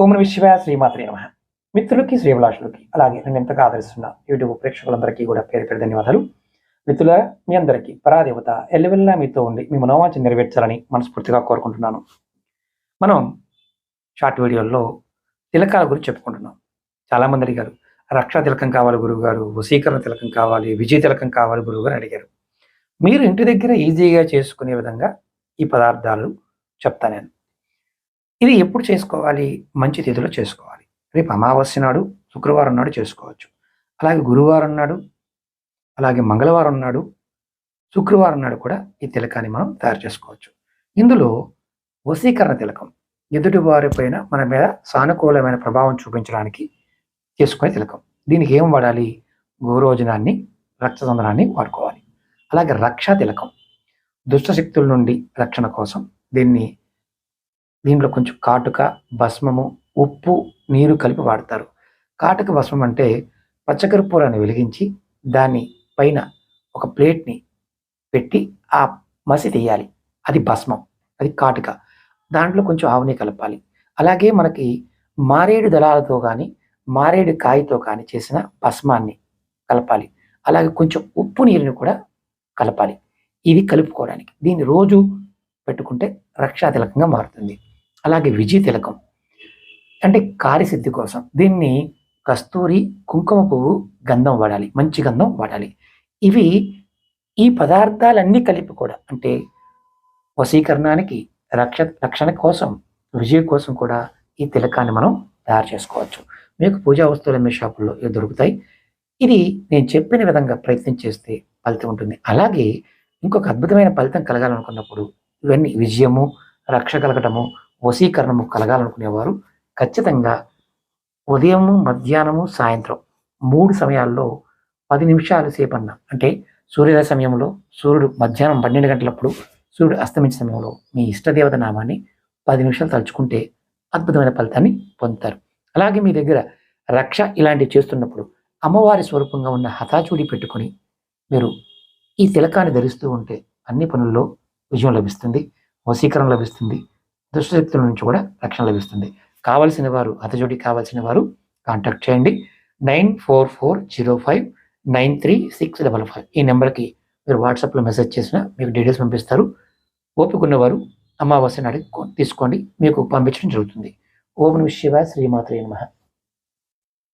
ఓం నమ శివాయ నమ. మిత్రులకి శ్రీభిలాషులకి అలాగే నేను ఎంతగా ఆదరిస్తున్న యూట్యూబ్ ప్రేక్షకులందరికీ కూడా పేరు పేరు ధన్యవాదాలు. మిత్రుల మీ అందరికీ పరాదేవత ఎల్లవెల్లా మీతో ఉండి మీ మనోవాంఛ నెరవేర్చాలని మనస్ఫూర్తిగా కోరుకుంటున్నాను. మనం షార్ట్ వీడియోల్లో తిలకాల గురించి చెప్పుకుంటున్నాం. చాలామంది అడిగారు రక్షా తిలకం కావాలి గురువు గారు తిలకం కావాలి విజయ తిలకం కావాలి గురువు గారు అడిగారు. మీరు ఇంటి దగ్గర ఈజీగా చేసుకునే విధంగా ఈ పదార్థాలు చెప్తాను నేను. ఇది ఎప్పుడు చేసుకోవాలి? మంచి తిథిలో చేసుకోవాలి. రేపు అమావాస్య నాడు శుక్రవారం నాడు చేసుకోవచ్చు. అలాగే గురువారం నాడు అలాగే మంగళవారం నాడు శుక్రవారం నాడు కూడా ఈ తిలకాన్ని మనం తయారు చేసుకోవచ్చు. ఇందులో వశీకరణ తిలకం ఎదుటి పైన మన మీద సానుకూలమైన ప్రభావం చూపించడానికి చేసుకునే తిలకం. దీనికి ఏం వాడాలి? గోరోజనాన్ని రక్తచందనాన్ని వాడుకోవాలి. అలాగే రక్షా తిలకం దుష్టశక్తుల నుండి రక్షణ కోసం దీన్ని దీంట్లో కొంచెం కాటుక భస్మము ఉప్పు నీరు కలిపి వాడతారు. కాటుక భస్మం అంటే పచ్చకర్పూరాన్ని వెలిగించి దాని పైన ఒక ప్లేట్ని పెట్టి ఆ మసి తీయాలి. అది భస్మం అది కాటుక. దాంట్లో కొంచెం ఆవుని కలపాలి. అలాగే మనకి మారేడు దళాలతో కానీ మారేడు కాయతో కానీ చేసిన భస్మాన్ని కలపాలి. అలాగే కొంచెం ఉప్పు నీరుని కూడా కలపాలి. ఇది కలుపుకోవడానికి. దీన్ని రోజు పెట్టుకుంటే రక్షాతిలకంగా మారుతుంది. అలాగే విజయ తిలకం. అంటే కార్యసిద్ధి కోసం. దీన్ని కస్తూరి కుంకుమ పువ్వు గంధం వాడాలి. మంచి గంధం వాడాలి. ఇవి ఈ పదార్థాలన్నీ కలిపి కూడా అంటే వశీకరణానికి రక్ష రక్షణ కోసం విజయ కోసం కూడా ఈ తిలకాన్ని మనం తయారు చేసుకోవచ్చు. మీకు పూజా వస్తువులు అమ్మే షాపుల్లో ఇవి దొరుకుతాయి. ఇది నేను చెప్పిన విధంగా ప్రయత్నం చేస్తే ఫలితం ఉంటుంది. అలాగే ఇంకొక అద్భుతమైన ఫలితం కలగాలనుకున్నప్పుడు ఇవన్నీ విజయము రక్ష కలగటము వశీకరణము కలగాలనుకునేవారు. ఖచ్చితంగా ఉదయము మధ్యాహ్నము సాయంత్రం మూడు సమయాల్లో పది నిమిషాల సేపన్న అంటే సూర్యోదయ సమయంలో సూర్యుడు మధ్యాహ్నం పన్నెండు గంటలప్పుడు సూర్యుడు అస్తమించే సమయంలో మీ ఇష్టదేవత నామాన్ని పది నిమిషాలు తలుచుకుంటే అద్భుతమైన ఫలితాన్ని పొందుతారు. అలాగే మీ దగ్గర రక్ష ఇలాంటివి చేస్తున్నప్పుడు అమ్మవారి స్వరూపంగా ఉన్న హతాచూడి పెట్టుకొని మీరు ఈ తిలకాన్ని ధరిస్తూ ఉంటే అన్ని పనుల్లో విజయం లభిస్తుంది వశీకరణ లభిస్తుంది దుష్టశక్తుల నుంచి కూడా రక్షణ లభిస్తుంది. కావలసిన వారు అతజోడి కావాల్సిన వారు కాంటాక్ట్ చేయండి. Nine four four zero five nine three six double five ఈ నెంబర్కి మీరు వాట్సాప్లో మెసేజ్ చేసినా మీకు డీటెయిల్స్ పంపిస్తారు. ఓపిక అమావాస్య నాడు తీసుకోండి. మీకు పంపించడం జరుగుతుంది. ఓం నమ శివాయ శ్రీమాత్రే నమ.